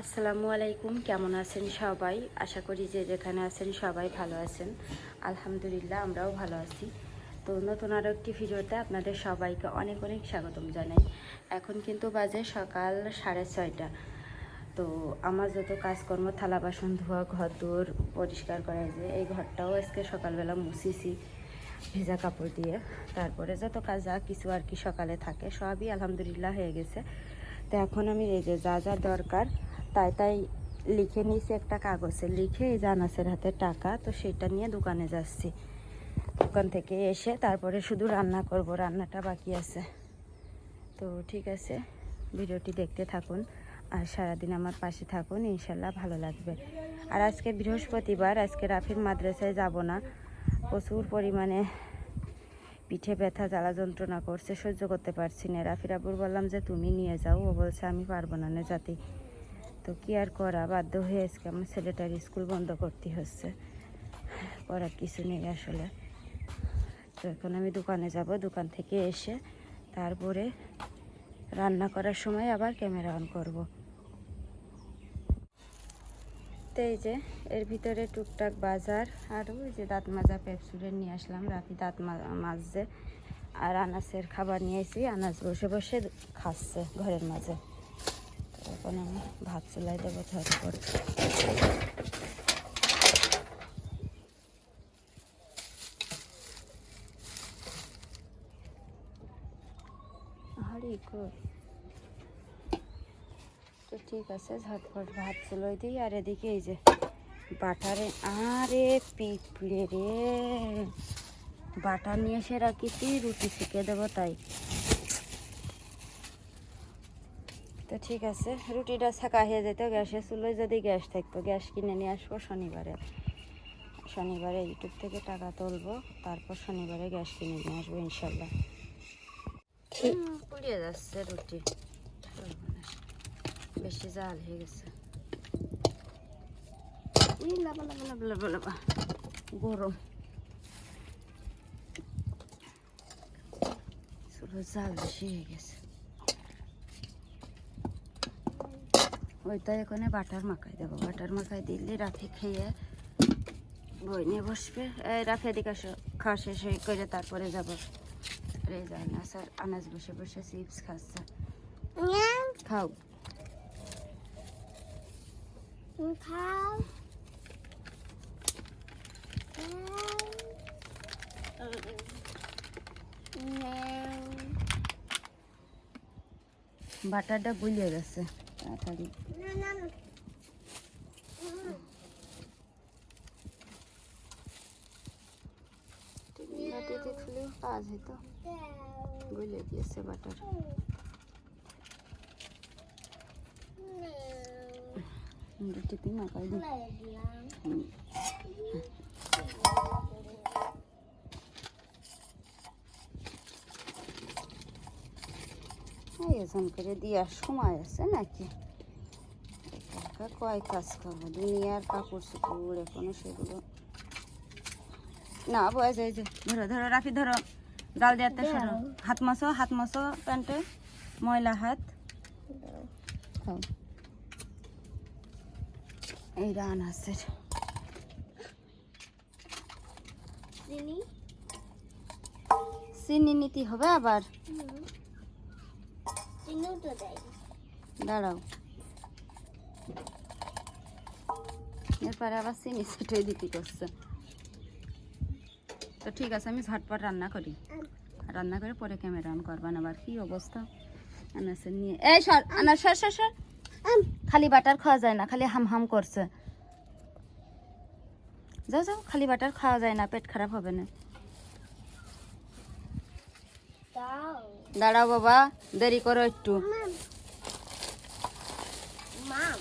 আসসালামু আলাইকুম, কেমন আছেন সবাই? আশা করি যে যেখানে আছেন সবাই ভালো আছেন। আলহামদুলিল্লাহ, আমরাও ভালো আছি। তো নতুন আরও একটি ভিডিওতে আপনাদের সবাইকে অনেক অনেক স্বাগতম জানাই। এখন কিন্তু বাজে সকাল সাড়ে ছয়টা। তো আমার যত কাজকর্ম, থালা বাসন, ধোয়া, ঘর দৌর পরিষ্কার করা যে, এই ঘরটাও আজকে সকালবেলা মুছিছি ভেজা কাপড় দিয়ে। তারপরে যত কাজ, যা কিছু আর কি সকালে থাকে, সবই আলহামদুলিল্লাহ হয়ে গেছে। তো এখন আমি এই যে যা যা দরকার তাই তাই লিখে নিয়েছি একটা কাগজে। লিখে এই জানাসের হাতে টাকা, তো সেটা নিয়ে দোকানে যাচ্ছি। দোকান থেকে এসে তারপরে শুধু রান্না করব, রান্নাটা বাকি আছে। তো ঠিক আছে, ভিডিওটি দেখতে থাকুন আর সারাদিন আমার পাশে থাকুন, ইনশাল্লাহ ভালো লাগবে। আর আজকে বৃহস্পতিবার, আজকে রাফির মাদ্রাসায় যাব না। প্রচুর পরিমাণে পিঠে ব্যথা, জ্বালা যন্ত্রণা করছে, সহ্য করতে পারছি না। রাফির আবুর বললাম যে, তুমি নিয়ে যাও। ও বলছে, আমি পারব না না যাতে তো কি আর করা? বাধ্য হয়ে আজকে আমার ছেলেটার স্কুল বন্ধ করতে হচ্ছে। করার কিছু নেই আসলে। তো এখন আমি দোকানে যাব, দোকান থেকে এসে তারপরে রান্না করার সময় আবার ক্যামেরা অন করব। তো এই যে, এর ভিতরে টুকটাক বাজার আর ওই যে দাঁত মাজা পেপসুলের নিয়ে আসলাম। রাফি দাঁত মাজছে। আর আনাসের খাবার নিয়েছি আনাস বসে বসে খাচ্ছে ঘরের মাঝে। তো এখন আমি ভাত চুলাই দেবো ঝটপট কই? তো ঠিক আছে, ঝটপট ভাত চুলোই দিই। আর এদিকে এই যে বাটারে, আরে পিঁপড়ে রে। বাটা নিয়ে এসে রাখিছি রুটি শিখে দেবো তাই। তো ঠিক আছে রুটিটা ছাকা হয়ে যেত গ্যাসের চুলোয় যদি গ্যাস থাকতো গ্যাস কিনে নিয়ে আসব শনিবারে। শনিবারে ইউটিউব থেকে টাকা তুলবো তারপর শনিবারে গ্যাস কিনে নিয়ে আসব ইনশাল্লাহ। পুড়িয়ে যাচ্ছে রুটি। বেশি জাল হয়ে গেছে। গরম। চুলো জাল বেশি হয়ে গেছে। ওইটা এখানে বাটার মাখাই দেবো। বাটার মাখাই দিলে রাফি খেয়ে বই নিয়ে বসবে। এই রাফি এদিকে খাওয়া শেষ হয়ে করে তারপরে যাব। রে যায় না স্যার আনাজ বসে বসে চিপস খাচ্ছে। খাও। খাও। বাটারটা গুলিয়ে গেছে। তাড়াতাড়ি বাটিতে খুলেও কাজ হতো গুলে দিয়েছে বাটার রুটিতে মাখাই দিই হুম। আয়োজন করে দেওয়ার সময় আছে নাকি? একা কয় কাজ করব? দুনিয়ার কাপড় চোপড় এখনও সেগুলো। না বয়স এই যে ধরো ধরো রাখি ধরো। জাল দেওয়াতে সরো। হাত মাসো হাত মাসো প্যান্টে। ময়লা হাত। এই রান আছে। চিনি? চিনি নিতে হবে আবার? দাঁড়াও। এরপরে আবার চিনি ছিটিয়ে দিতে করছে। তো ঠিক আছে, আমি ঝটপট রান্না করি। রান্না করে পরে ক্যামেরা অন করবান আবার কি অবস্থা? আনাসের নিয়ে এই সর আনাস সর সর সর। খালি বাটার খাওয়া যায় না, খালি হাম হাম করছে। যাও যাও, খালি বাটার খাওয়া যায় না, পেট খারাপ হবে না। দাঁড়াও বাবা দেরি করো একটু মাম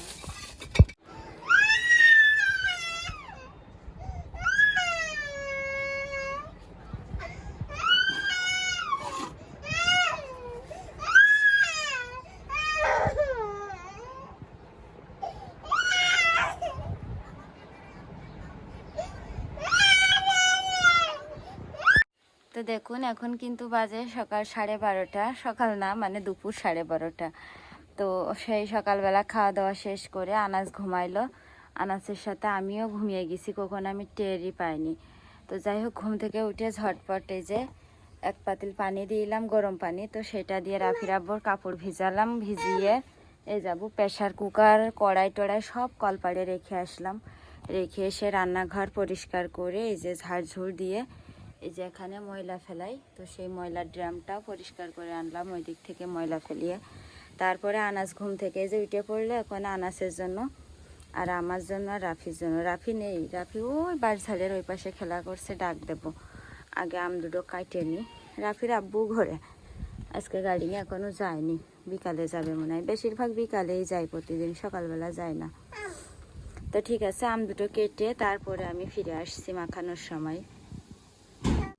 তো দেখুন, এখন কিন্তু বাজে সকাল সাড়ে বারোটা। সকাল না মানে দুপুর সাড়ে বারোটা। তো সেই সকালবেলা খাওয়া দাওয়া শেষ করে আনাজ ঘুমাইলো। আনাজের সাথে আমিও ঘুমিয়ে গেছি, কখন আমি টেরই পাইনি। তো যাই হোক, ঘুম থেকে উঠে ঝটপট যে এক পাতিল পানি দিলাম গরম পানি। তো সেটা দিয়ে রাফির আব্বর কাপড় ভিজালাম, ভিজিয়ে এই যাব প্রেশার কুকার, কড়াই টড়াই সব কলপাড়ে রেখে আসলাম। রেখে এসে রান্নাঘর পরিষ্কার করে এই যে ঝাড়ঝুড় দিয়ে এই যে এখানে ময়লা ফেলাই, তো সেই ময়লার ড্রামটাও পরিষ্কার করে আনলাম ওই দিক থেকে ময়লা ফেলিয়ে। তারপরে আনাজ ঘুম থেকে এই যে উঠে পড়ল, এখন আনাসের জন্য আর আমার জন্য আর রাফির জন্য। রাফি নেই, রাফি ওই বাড়িঝালের ওই পাশে খেলা করছে, ডাক দেবো। আগে আম দুটো কাটে নি, রাফির আব্বু ঘরে। আজকে গাড়ি নিয়ে এখনও যায়নি, বিকালে যাবে মনে হয়। বেশিরভাগ বিকালেই যায়, প্রতিদিন সকালবেলা যায় না। তো ঠিক আছে, আম দুটো কেটে তারপরে আমি ফিরে আসছি মাখানোর সময়।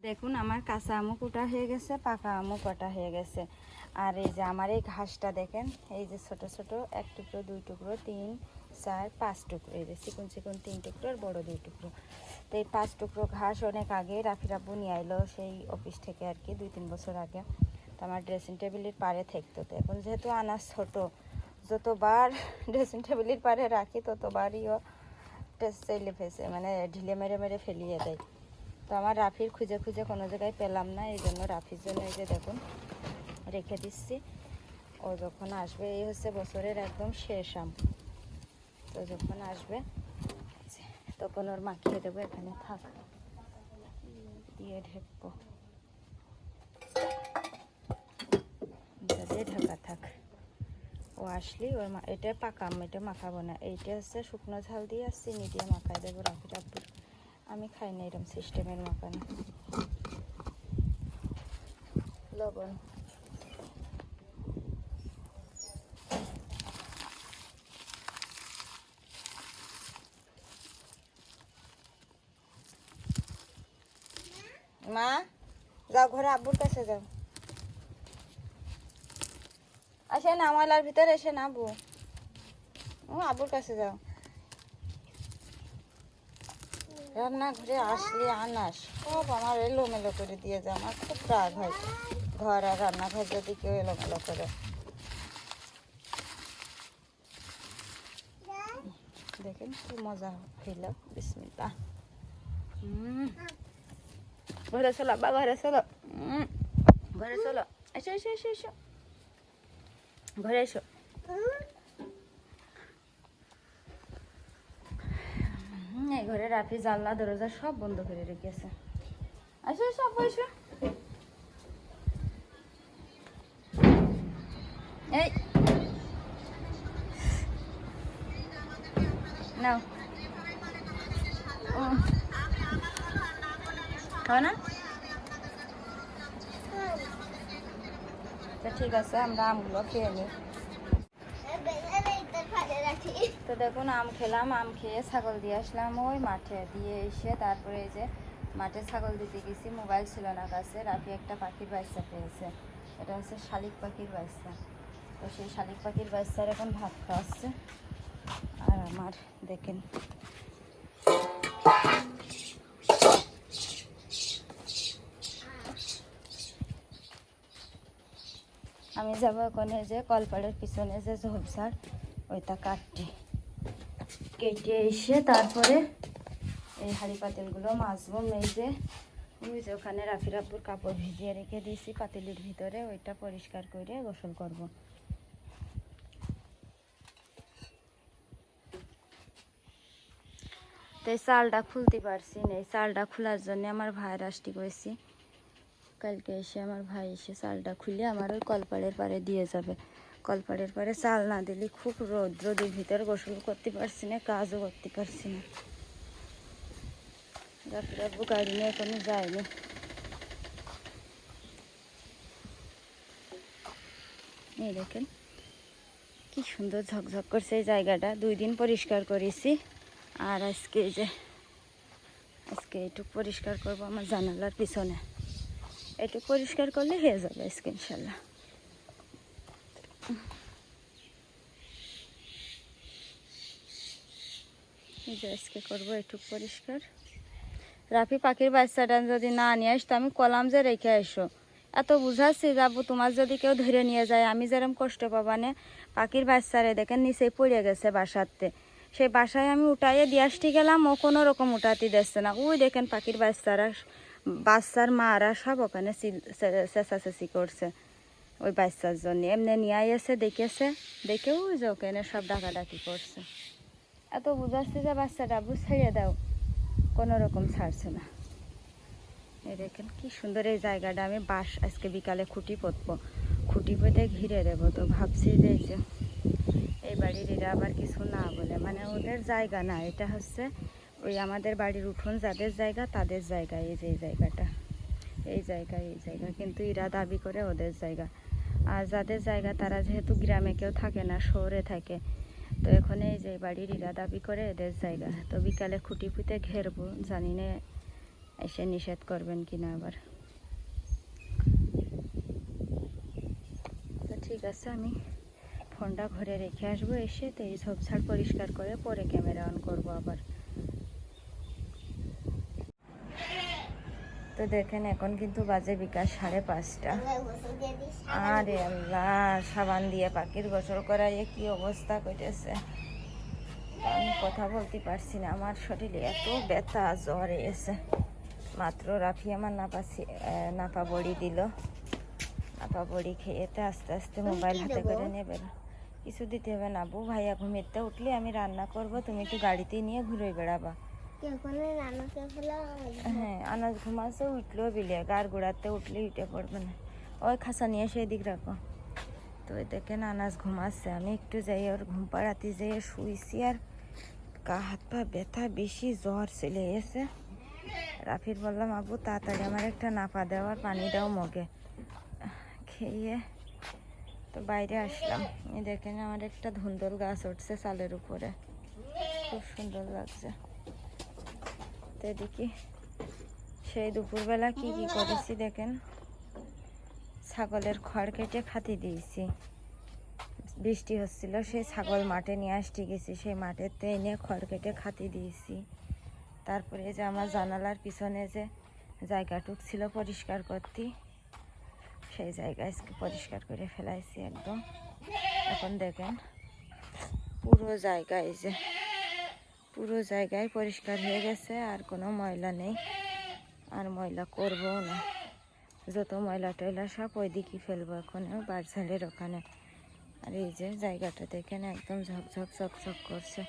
দেখুন, আমার কাঁচা আমও কুটা হয়ে গেছে, পাকা আমও কাটা হয়ে গেছে। আর এই যে আমার এই ঘাসটা দেখেন, এই যে ছোট ছোট, এক টুকরো, দুই টুকরো, তিন, চার, পাঁচ টুকরো, এই যে চিকুন চিকুন তিন টুকরো আর বড়ো দুই টুকরো। তো এই পাঁচ টুকরো ঘাস অনেক আগে রাফি রাব্বু নিয়ে আইলো সেই অফিস থেকে আর কি, দুই তিন বছর আগে। তো আমার ড্রেসিং টেবিলের পারে থাকতো। তো এখন যেহেতু আনাজ ছোট, যতবার ড্রেসিং টেবিলের পারে রাখি, ততবারই ও টেস্ট ফেসে মানে ঢিলে মেরে মেরে ফেলিয়ে দেয়। তো আমার রাফির খুঁজে খুঁজে কোনো জায়গায় পেলাম না, এই জন্য রাফির জন্য এই যে দেখুন, রেখে দিচ্ছি। ও যখন আসবে, এই হচ্ছে বছরের একদম শেষ আম। তো যখন আসবে, তখন ওর মাখিয়ে দেবো, এখানে থাক। দিয়ে ঢেকবো। দিয়ে ঢাকা থাক। ও আসলি, ওর মা এটা পাকা আম, এটা মাখাবো না। এইটা হচ্ছে শুকনো ঝাল দিয়ে আর চিনি দিয়ে মাখাই দেবো রাফি রাব্বুর আমি খাই না এরকম সিস্টেমের মাখানো লবণ। মা, যাও ঘরে, আব্বুর কাছে যাও। আসে না ময়লার ভিতরে এসে না ও আব্বুর কাছে যাও। রান্না ঘরে আসলে, আনাস। সব আমার এলোমেলো করে দিয়ে যায় আমার খুব রাগ হয়। ঘর আর রান্নাঘর যদি কেউ এলোমেলো করে। দেখেন কি মজা হইল। হুম ঘরে চলো বা ঘরে চলো। ঘরে চলো। এসো এসো এসো এসো। ঘরে এসো হুম, এই ঘরে রাফি, জানলা, দরজা সব বন্ধ করে রেখেছে। আসো সব এসো এই। নাও। হয় না? তো ঠিক আছে, আমরা আমগুলো খেয়ে নিই। তো দেখুন, আম খেলাম, আম খেয়ে ছাগল দিয়ে আসলাম। ওই মাঠে দিয়ে এসে তারপরে যে মাঠে ছাগল দিতে গেছি, মোবাইল ছিল না কাছে রাফি একটা পাখির বাচ্চা পেয়েছে। এটা হচ্ছে শালিক পাখির বাচ্চা। তো সেই শালিক পাখির বাচ্চার এখন ভাত খাওয়াচ্ছে। আর আমার, দেখেন। আমি যাব এই যে কলপাড়ের পিছনে যে ঝোপঝাড়। ওইটা কাটতে কেটে এসে তারপরে এই হাঁড়ি পাতিলগুলো মাজবো, মেজে। যে ওখানে রাফি রাব্বুর কাপড় ভিজিয়ে রেখে দিয়েছি, পাতিলের ভিতরে। ওইটা পরিষ্কার করে গোসল করব। এই চালটা খুলতে পারছি না। এই চালটা খোলার জন্য আমার ভাইয়ের আসতে করেছি কালকে এসে আমার ভাই এসে চালটা খুলে আমার ওই কলপাড়ের পাড়ে দিয়ে যাবে। কলপাড়ের পরে চাল না দিলে খুব রোদ রোদের ভিতর গোসল করতে পারছি না, কাজও করতে পারছি না। রাত্রে আব্বু গাড়ি নিয়ে কোনো যায়নি। এই দেখেন, কি সুন্দর ঝকঝক করছে এই জায়গাটা। দুই দিন পরিষ্কার করেছি, আর আজকে যে, আজকে একটু পরিষ্কার করব আমার জানালার পিছনে। একটু পরিষ্কার করলে হয়ে যাবে আজকে ইনশাল্লাহ। আজকে করব, একটু পরিষ্কার। রাফি পাখির বাচ্চাটা যদি না নিয়ে আসতো, আমি কলাম যে রেখে এসো এত বুঝাচ্ছি, যাব, তোমার যদি কেউ ধরে নিয়ে যায়, আমি যেরকম কষ্ট পাবানে, পাখির বাচ্চারে দেখেন নিচে পড়ে গেছে বাসাতে। সেই বাসায় আমি উঠাইয়ে দিয়ে আসতে গেলাম, ও কোনো রকম উঠাতে দিচ্ছে না। ওই দেখেন পাখির বাচ্চারা, বাচ্চার মারা সব ওখানে চেঁচাচেঁচি করছে ওই বাচ্চার জন্য। এমনি নিয়ে এসে দেখেছে, দেখে ওই যে ওখানে সব ডাকাডাকি করছে। এত বুঝাচ্ছে যে বাচ্চাটা বুঝ ছেড়ে দাও। কোনো রকম ছাড়ছে না। এই দেখেন কি সুন্দর এই জায়গাটা। আমি বাস আজকে বিকালে খুঁটি পুঁতবো খুঁটি পুঁতে ঘিরে দেবো তো। ভাবছি যে এই বাড়ির এরা আবার কিছু না বলে। মানে ওদের জায়গা না। এটা হচ্ছে ওই আমাদের বাড়ির উঠোন, যাদের জায়গা তাদের জায়গা। এই যে জায়গাটা। এই জায়গা এই জায়গা। কিন্তু এরা দাবি করে ওদের জায়গা। আর যাদের জায়গা তারা যেহেতু গ্রামে কেউ থাকে না, শহরে থাকে। তো এখন এই যে বাড়ির ইরা দাবি করে এদের জায়গা। তো বিকালে খুঁটি পুঁতে ঘেরবো, জানি না এসে নিষেধ করবেন কিনা আবার। তো ঠিক আছে, আমি ফোনটা ঘরে রেখে আসব এসে, তো এই ঝোপঝাড় পরিষ্কার করে পরে ক্যামেরা অন করব আবার। তো দেখেন এখন কিন্তু বাজে বিকাল সাড়ে পাঁচটা। আরে আল্লাহ সাবান দিয়ে পাখির গোসল করাইয়ে কি অবস্থা কইতেছে? আমি কথা বলতে পারছি না আমার শরীরে এত ব্যথা জ্বর এসে। মাত্র রাফি আমার নাপা সি- নাপা বড়ি দিল। নাপা বড়ি খেয়েতে আস্তে আস্তে মোবাইল হাতে? করে নেবে। কিছু দিতে হবে না বউ ভাইয়া ঘুমিতে উঠলে আমি রান্না করব তুমি একটু গাড়িতে নিয়ে ঘুরে বেড়াবা। হ্যাঁ আনাজ ঘুমাছে উঠলেও বিলিয়ে গার গোড়াতে উঠলে উঠে পড়বে না। ওই খাসা নিয়ে সেই দিক রাখো। তো ওই দেখেন আনাজ ঘুমাচ্ছে, আমি একটু যাই ওর ঘুম পাড়াতে যাই শুইছি আর গা হাত পা ব্যথা বেশি, জ্বর চলে এসে রাফির বললাম, আবু, তাড়াতাড়ি আমার একটা নাপা দেওয়ার পানি দাও মগে। খেয়ে তো বাইরে আসলাম। এই দেখেন আমার একটা ধুন্দর গাছ উঠছে চালের উপরে। খুব সুন্দর লাগছে। তো দেখি সেই দুপুরবেলা কি কি করেছি দেখেন? ছাগলের খড় কেটে খাতি দিয়েছি। বৃষ্টি হচ্ছিল, সেই ছাগল মাঠে নিয়ে আসতে গেছি। সেই মাঠেতে এনে খড় কেটে খাতি দিয়েছি। তারপরে যে আমার জানালার পিছনে যে জায়গাটুক ছিল পরিষ্কার করতে, সেই জায়গায় পরিষ্কার করে ফেলাইছি একদম। এখন দেখেন পুরো জায়গায় যে পুরো জায়গায় পরিষ্কার হয়ে গেছে, আর কোনো ময়লা নেই। আর ময়লা করবও না। যত ময়লা টয়লা সব ওই দিকে ফেলব এখন বাড়সালের ওখানে। আর এই যে জায়গাটা দেখেন, একদম ঝকঝক ঝকঝক করছে।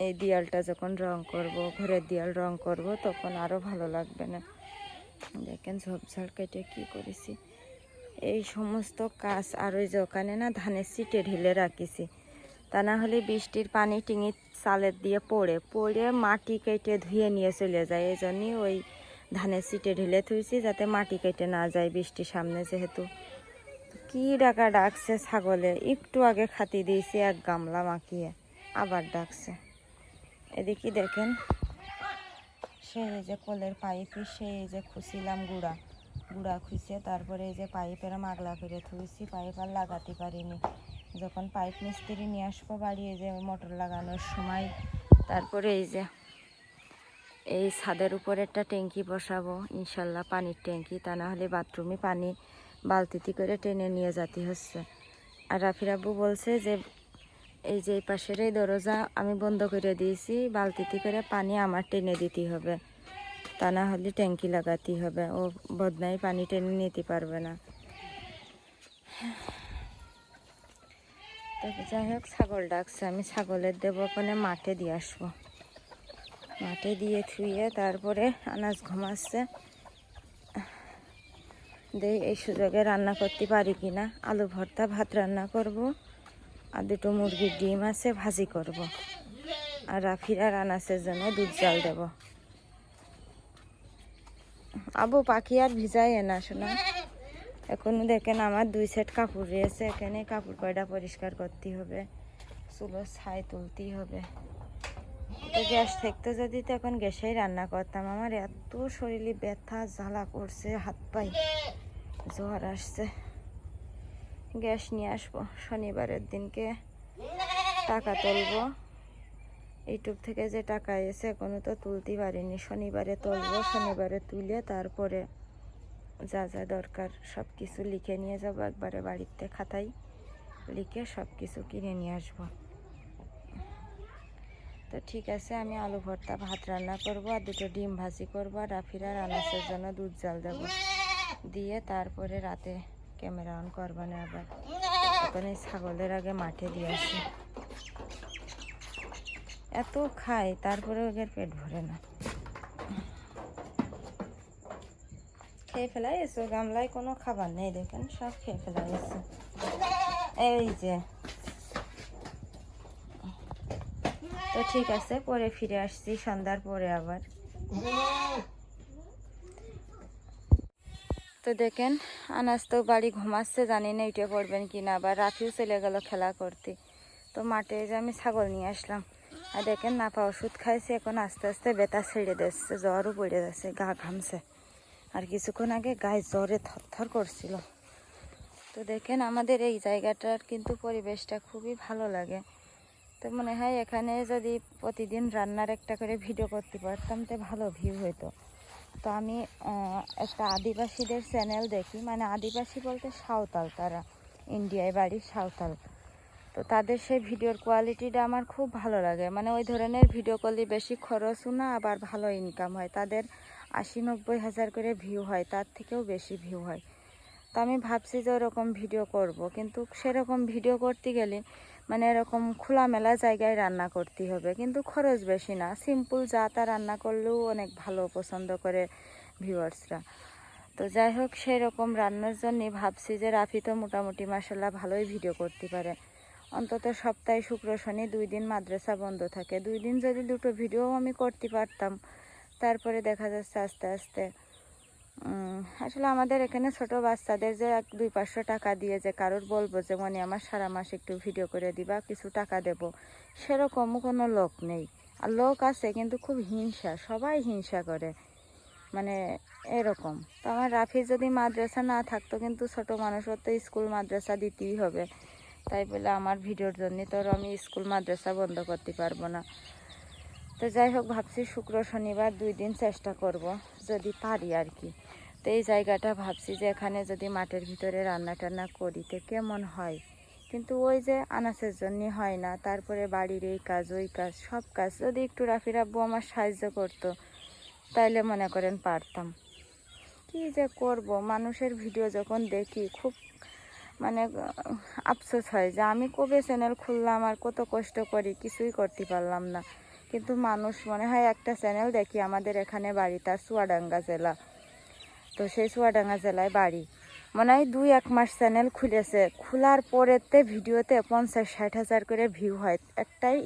এই দেয়ালটা যখন রং করব, ঘরের দেয়াল রং করব, তখন আরও ভালো লাগবে না। দেখেন ঝোপঝাড় কেটে কি করেছি। এই সমস্ত কাজ আর ওই যে ওখানে না ধানের সিটে ঢেলে রাখিছি। তা না হলে বৃষ্টির পানি টিঙি চালের দিয়ে পড়ে পড়ে মাটি কেটে ধুয়ে নিয়ে চলে যায়। এই জন্যই ওই ধানের সিটে ঢেলে থুইছি যাতে মাটি কেটে না যায় বৃষ্টির সামনে যেহেতু। কি ডাকা ডাকছে ছাগলে, একটু আগে খাতি দিয়েছি, এক গামলা মাখিয়ে আবার ডাকছে। এদিকে দেখেন সেই এই যে কলের পাইপে সেই যে খুঁছিলাম গুড়া। গুড়া খুঁজে তারপরে এই যে পাইপের মাগলা করে থুইছি, পাইপ আর লাগাতে পারিনি। যখন পাইপ মিস্ত্রি নিয়ে আসব বাড়ি, এই যে মোটর লাগানোর সময়, তারপরে এই যে, এই ছাদের উপরে একটা ট্যাঙ্কি বসাবো, ইনশাল্লাহ পানির ট্যাঙ্কি, তা না হলে বাথরুমে পানি বালতিতে করে টেনে নিয়ে যেতে হচ্ছে। আর রাফির আব্বু বলছে যে, এই যে এই পাশের এই দরজা আমি বন্ধ করে দিয়েছি, বালতিতে করে পানি আমার টেনে দিতে হবে। তা না হলে ট্যাঙ্কি লাগাতে হবে, ও বদনাই পানি টেনে নিতে পারবে না। তো যাই হোক, ছাগল ডাকছে, আমি ছাগলের দেবো ওখানে মাঠে দিয়ে আসব। মাঠে দিয়ে থুয়ে তারপরে আনাজ ঘুমাচ্ছে। দেই, এই সুযোগে রান্না করতে পারি কি না? আলু ভর্তা, ভাত রান্না করব, আর দুটো মুরগির ডিম আছে, ভাজি করব। আর রাফিরা রানাসের জন্য দুধ জাল দেব। আবু পাখি আর ভিজাই না, শোনা। এখন দেখেন আমার দুই সেট কাপড় রয়েছে, এখানে কাপড় কয়টা পরিষ্কার করতে হবে চুলো ছাই তুলতেই হবে। গ্যাস থাকতো যদি, তো এখন গ্যাসেই রান্না করতাম। আমার এত শরীরে ব্যথা, জ্বালা করছে, হাত পাই জ্বর আসছে। গ্যাস নিয়ে আসব, শনিবারের দিনকে টাকা তুলবো। ইউটিউব থেকে যে টাকা এসে এখনও তো তুলতে পারিনি। শনিবারে তুলবো, শনিবারে তুলে তারপরে যা যা দরকার সব কিছু লিখে নিয়ে যাব, একবারে বাড়িতে খাতায় লিখে সব কিছু কিনে নিয়ে আসব। তো ঠিক আছে, আমি আলু ভর্তা, ভাত রান্না করব, আর দুটো ডিম ভাজি করব, আর রাফিরা রানাসের জন্য দুধ জাল দেবো। দিয়ে তারপরে রাতে ক্যামেরা অন করব না আবার। এই ছাগলের আগে মাঠে দিয়ে আসি। এত খায় তারপরে ওদের পেট ভরে না। খেয়ে ফেলাই এসো, গামলায় কোনো খাবার নেই, দেখেন সব খেয়ে ফেলাই এসো। এই যে। তো ঠিক আছে, পরে ফিরে আসছি, সন্ধ্যার পরে আবার। তো দেখেন, আনাজ তো বাড়ি ঘুমাচ্ছে, জানি না উঠে পড়বেন কি না, আবার রাফিও চলে গেল খেলা করতে। তো মাঠে যে আমি ছাগল নিয়ে আসলাম। আর দেখেন, নাপা ওষুধ খাইছে, এখন আস্তে আস্তে বেতা ছেড়ে দিচ্ছে, জ্বরও পড়ে যাচ্ছে, গা ঘামছে। আর কিছুক্ষণ আগে গায়ে জ্বরে থরথর করছিল। তো দেখেন আমাদের এই জায়গাটার কিন্তু পরিবেশটা খুবই ভালো লাগে। তো মনে হয় এখানে যদি প্রতিদিন রান্নার একটা করে ভিডিও করতে পারতাম তো ভালো ভিউ হতো তো আমি একটা আদিবাসীদের চ্যানেল দেখি মানে আদিবাসী বলতে সাঁওতাল তারা, ইন্ডিয়ায় বাড়ি সাঁওতাল। তো তাদের সেই ভিডিওর কোয়ালিটিটা আমার খুব ভালো লাগে। মানে ওই ধরনের ভিডিও করলে বেশি খরচও না, আবার ভালো ইনকাম হয়। তাদের আশি নব্বই হাজার করে ভিউ হয়, তার থেকেও বেশি ভিউ হয়। তো আমি ভাবছি যে ওরকম ভিডিও করব, কিন্তু সেরকম ভিডিও করতে গেলে মানে এরকম খোলামেলা জায়গায় রান্না করতে হবে, কিন্তু খরচ বেশি না। সিম্পল যা তা রান্না করলেও অনেক ভালো পছন্দ করে ভিউয়ার্সরা তো যাই হোক সেই রকম রান্নার জন্যে ভাবছি যে রাফি তো মোটামুটি মাসাল্লাহ ভালোই ভিডিও করতে পারে। অন্তত সপ্তাহে শুক্র, শনি দুই দিন মাদ্রাসা বন্ধ থাকে। দুই দিন যদি দুটো ভিডিও আমি করতে পারতাম তারপরে দেখা যাচ্ছে আস্তে আস্তে আসলে আমাদের এখানে ছোট বাচ্চাদের যে এক দুই পাঁচশো টাকা দিয়ে যে কারোর বলব যে মানে আমার সারা মাস একটু ভিডিও করে দিবা, কিছু টাকা দেব। সেরকমও কোনো লোক নেই। আর লোক আছে কিন্তু খুব হিংসা, সবাই হিংসা করে। মানে এরকম। তো আমার রাফি যদি মাদ্রাসা না থাকতো কিন্তু ছোট মানুষের তো স্কুল মাদ্রাসা দিতেই হবে। তাই বলে আমার ভিডিওর জন্য তো আমি স্কুল মাদ্রাসা বন্ধ করতে পারব না। তো যাই হোক, ভাবছি শুক্র শনিবার দুই দিন চেষ্টা করব, যদি পারি আর কি। তো এই জায়গাটা ভাবছি যে এখানে যদি মাঠের ভিতরে রান্না টান্না করি, তো কেমন হয়? কিন্তু ওই যে আনাসের জন্য হয় না, তারপরে বাড়ির এই কাজ, ওই কাজ, সব কাজ। যদি একটু রাফি রাব্বু আমার সাহায্য করতো, তাইলে মনে করেন পারতাম। কি যে করব? মানুষের ভিডিও যখন দেখি, খুব মানে আফসোস হয় যে আমি কবে চ্যানেল খুললাম, আর কত কষ্ট করি কিছুই করতে পারলাম না। কিন্তু মানুষ মনে হয় একটা চ্যানেল দেখি আমাদের এখানে বাড়ি তার জেলা। তো সেই চুয়াডাঙ্গা জেলায় বাড়ি। মনে হয় দুই এক মাস চ্যানেল খুলেছে। খোলার পরেতে ভিডিওতে পঞ্চাশ ষাট হাজার করে ভিউ হয়। একটাই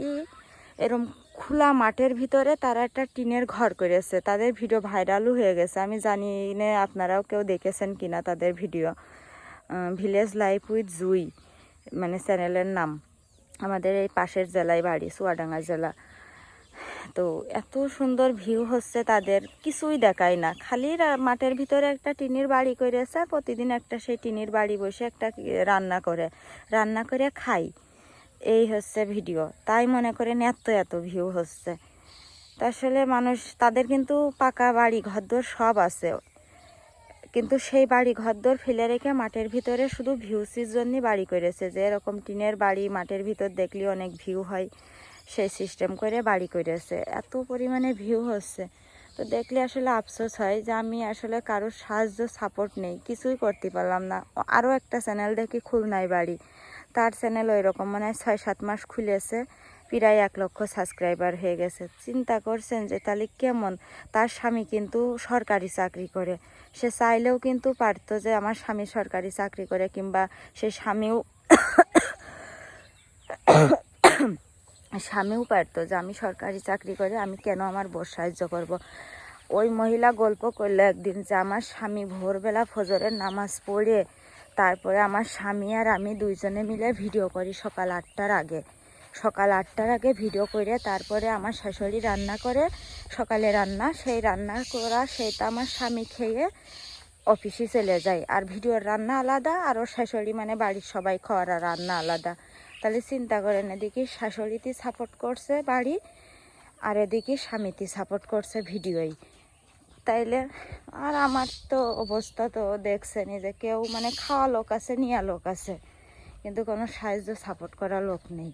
এরম খোলা মাঠের ভিতরে তারা একটা টিনের ঘর করেছে। তাদের ভিডিও ভাইরালও হয়ে গেছে। আমি জানি না আপনারাও কেউ দেখেছেন কিনা তাদের video village life with Jui মানে চ্যানেলের নাম। আমাদের এই পাশের জেলায় বাড়ি চুয়াডাঙ্গা জেলা। তো এত সুন্দর ভিউ হচ্ছে তাদের, কিছুই দেখায় না। খালি মাঠের ভিতরে একটা টিনের বাড়ি করেছে প্রতিদিন একটা সেই টিনের বাড়ি বসে একটা রান্না করে। রান্না করে খাই। এই হচ্ছে ভিডিও তাই মনে করেন এত এত ভিউ হচ্ছে। তা আসলে মানুষ, তাদের কিন্তু পাকা বাড়ি ঘরদোর সব আছে। কিন্তু সেই বাড়ি ঘরদোর ফেলে রেখে মাঠের ভিতরে শুধু ভিউসির জন্যই বাড়ি করেছে যে, এরকম টিনের বাড়ি মাঠের ভিতর দেখলে অনেক ভিউ হয়। সেই সিস্টেম করে বাড়ি করেছে এত পরিমাণে ভিউ হচ্ছে। তো দেখলে আসলে আফসোস হয় যে আমি আসলে কারোর সাহায্য সাপোর্ট নেই, কিছুই করতে পারলাম না। আরও একটা চ্যানেল দেখি খুলনায় বাড়ি। তার চ্যানেল ওই রকম মানে ছয় সাত মাস খুলেছে, প্রায় এক লক্ষ সাবস্ক্রাইবার হয়ে গেছে। চিন্তা করছেন যে তাহলে কেমন? তার স্বামী কিন্তু সরকারি চাকরি করে। সে চাইলেও কিন্তু পারতো যে আমার স্বামী সরকারি চাকরি করে কিংবা সে স্বামীও স্বামীও পারতো যে আমি সরকারি চাকরি করে আমি কেন আমার বোর সাহায্য করব। ওই মহিলা গল্প করল একদিন যে আমার স্বামী ভোরবেলা ফজরের নামাজ পড়ে, তারপরে আমার স্বামী আর আমি দুইজনে মিলে ভিডিও করি সকাল আটটার আগে। সকাল আটটার আগে ভিডিও করে তারপরে আমার শাশুড়ি রান্না করে, সকালে রান্না, সেই রান্না করা, সেইটা আমার স্বামী খেয়ে অফিসে চলে যায়। আর ভিডিওর রান্না আলাদা, আর ওর শাশুড়ি মানে বাড়ির সবাই খাওয়ার রান্না আলাদা। তাহলে চিন্তা করেন, এদিকে শাশুড়িতে সাপোর্ট করছে বাড়ি আর এদিকে স্বামীতে সাপোর্ট করছে ভিডিওই। তাইলে আর আমার তো অবস্থা তো দেখছেনই যে কেউ মানে খাওয়া লোক আছে নিয়া লোক আছে, কিন্তু কোনো সাহায্য সাপোর্ট করা লোক নেই।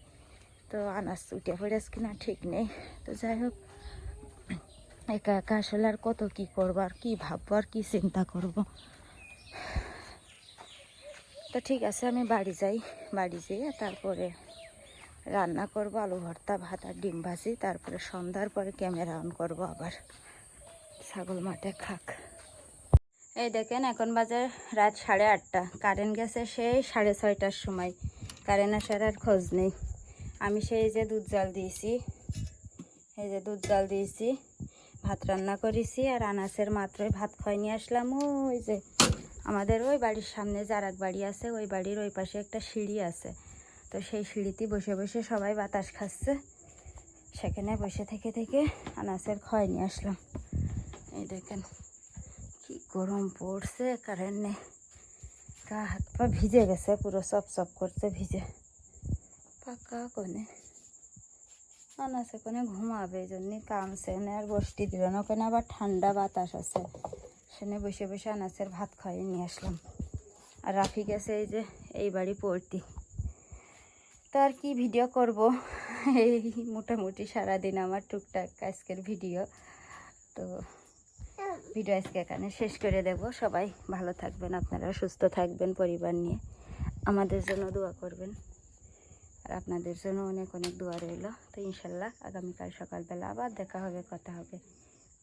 তো আনাজ উঠে পড়েছে কিনা ঠিক নেই। তো যাই হোক, একা একা আসলে আর কত কী করব, আর কী ভাববো, আর কী চিন্তা করব। তো ঠিক আছে, আমি বাড়ি যাই। বাড়ি যেয়ে তারপরে রান্না করব, আলু ভর্তা, ভাত আর ডিম ভাজি। তারপরে সন্ধ্যার পরে ক্যামেরা অন করব আবার। ছাগল মাঠে খাক। এই দেখেন, এখন বাজে রাত সাড়ে আটটা। কারেন্ট গেছে সেই সাড়ে ছয়টার সময়। কারেন্ট আসার আর খোঁজ নেই। আমি সেই যে দুধ জাল দিয়েছি, এই যে দুধ জাল দিয়েছি, ভাত রান্না করেছি আর আনাসের মাত্রই ভাত খাই নিয়ে আসলাম। ওই যে আমাদের ওই বাড়ির সামনে যার এক বাড়ি আছে, ওই বাড়ির ওই পাশে একটা সিঁড়ি আছে। তো সেই সিঁড়িতে বসে বসে সবাই বাতাস খাচ্ছে। সেখানে বসে থেকে থেকে আনাসের খয় নিয়ে আসলাম। এই দেখেন কি গরম পড়ছে কারেন্ট। নেই গা হাত পা ভিজে গেছে, পুরো সপ সপ করছে ভিজে। পাকা কোনে আনাসে কোনে ঘুমাবে এই জন্যে কামছে না, আর বসতি দিল না, ওখানে আবার ঠান্ডা বাতাস আছে। সেখানে বসে বসে আনাসের ভাত খাইয়ে নিয়ে আসলাম। আর রাফি গেছে এই যে, এই বাড়ি পড়তি। তো আর কি ভিডিও করব? এই মোটামুটি সারাদিন আমার টুকটাক আজকের ভিডিও তো ভিডিও আজকে এখানে শেষ করে দেব। সবাই ভালো থাকবেন, আপনারা সুস্থ থাকবেন পরিবার নিয়ে। আমাদের জন্য দোয়া করবেন। আর আপনাদের জন্য অনেক অনেক দোয়া রইল। তো ইনশাল্লাহ আগামীকাল সকালবেলা আবার দেখা হবে, কথা হবে।